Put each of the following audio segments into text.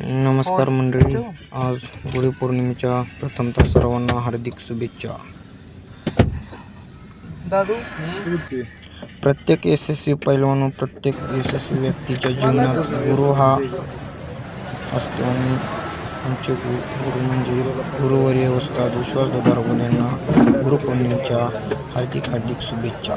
नमस्कार मंडळी. आज गुढीपौर्णिमेच्या प्रथमतः सर्वांना हार्दिक शुभेच्छा. दादू? प्रत्येक यशस्वी पैलवान प्रत्येक यशस्वी व्यक्तीच्या जीवनात गुरु हा असतो आणि आमचे गुरु म्हणजे गुरुवर्य उस्ताद विश्वास दादा यांना गुरुपौर्णिमेच्या हार्दिक हार्दिक शुभेच्छा.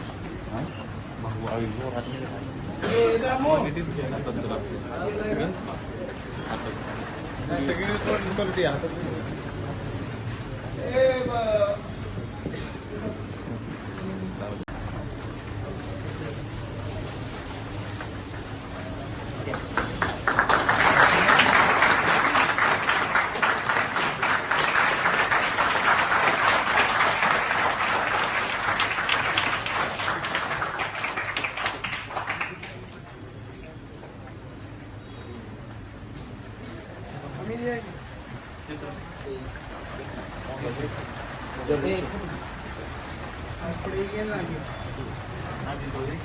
bahwa itu Thank you. Jadi, apa ini lagi? Nanti boleh.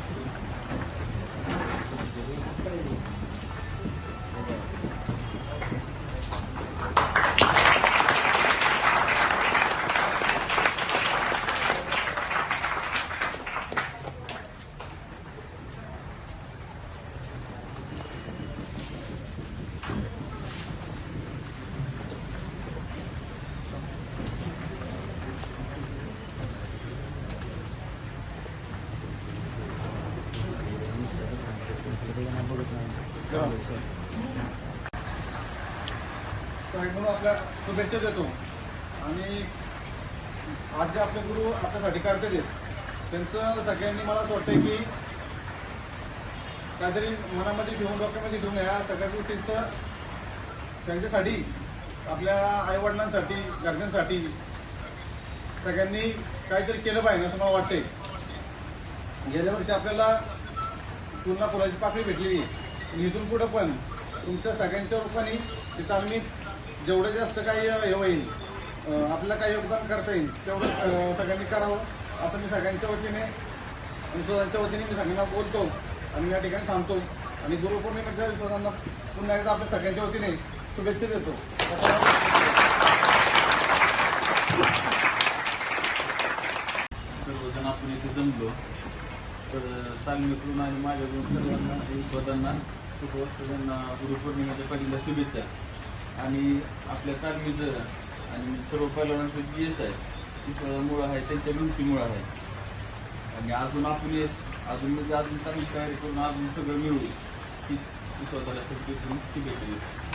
म्हणून आपल्या शुभेच्छा देतो. आणि आज जे आपले गुरु आपल्यासाठी करते ते. त्यांचं सगळ्यांनी मला असं वाटतं की काहीतरी मनामध्ये घेऊन डोक्यामध्ये घेऊन या सगळ्या गोष्टींचं. त्यांच्यासाठी आपल्या आईवडिलांसाठी घरच्यांसाठी सगळ्यांनी काहीतरी केलं पाहिजे असं मला वाटते गेल्या वर्षी आपल्याला पुन्हा फुलाची पाकळी भेटलेली आहे. इथून पुढं पण तुमच्या सगळ्यांच्या रूपाने तिथं आम्ही जेवढं जास्त काही हे होईल आपलं काही योगदान करता येईल तेवढं सगळ्यांनी करावं असं मी सगळ्यांच्या वतीने विश्वासांच्या वतीने मी सगळ्यांना बोलतो आणि या ठिकाणी थांबतो आणि गुरुपौर्णिमेच्या विश्वासांना पुन्हा एकदा आपल्या सगळ्यांच्या वतीने शुभेच्छा देतो. सर्वजण आपण इथे जमलो. तर तालमीकडून आणि माझ्याकडून सर्वांना स्वतःना त्यांना गुरुपौर्णिमेच्या पहिल्यांदा शुभेच्छा. आणि आपल्या तालमीचं आणि सर्व पहिल्यांचं जी एस आहे ती मुळं आहे त्यांच्या भिंतीमुळं आहे. आणि अजून आपण येस अजून म्हणजे अजून चांगली तयारी करून अजून सगळं मिळू ती स्वतःला शुभेच्छा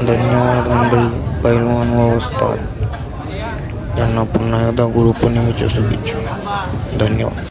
धन्यवाद मंडळी पैलवान व उस्ताद. यांना पुन्हा एकदा गुरुपौर्णिमेच्या शुभेच्छा. धन्यवाद.